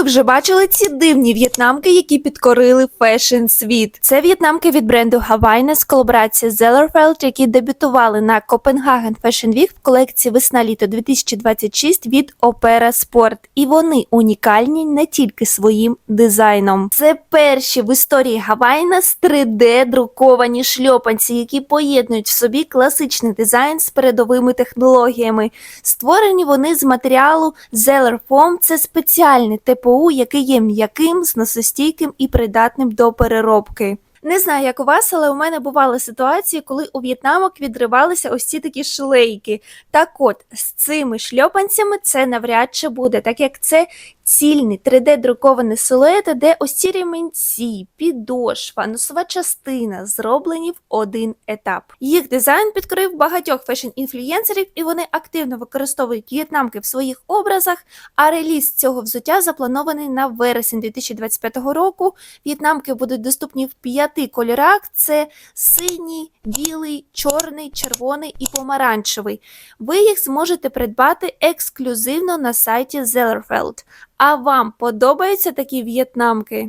ви вже бачили ці дивні в'єтнамки, які підкорили фешн світ. Це в'єтнамки від бренду колаборації з Zellerfeld, які дебютували на Copenhagen Fashion Week в колекції весна-літо 2026 від Opera Sport. І вони унікальні не тільки своїм дизайном. Це перші в історії Havaiana з 3D друковані шльопанці, які поєднують в собі класичний дизайн з передовими технологіями. Створені вони з матеріалу Zeller Foam – це спеціальний ТПУ, який є м'яким, зносостійким і придатним до переробки. Не знаю, як у вас, але у мене бували ситуації, коли у в'єтнамок відривалися ось ці такі шлейки. Так от, з цими шльопанцями це навряд чи буде, так як це цільний 3D-друкований силует, де ось ці ремінці, підошва, носова частина зроблені в один етап. Їх дизайн підкорив багатьох фешн-інфлюєнсерів, і вони активно використовують в'єтнамки в своїх образах. А реліз цього взуття запланований на вересень 2025 року. В'єтнамки будуть доступні в п'яти кольорах: це синій, білий, чорний, червоний і помаранчевий. Ви їх зможете придбати ексклюзивно на сайті Zellerfeld. А вам подобаються такі в'єтнамки?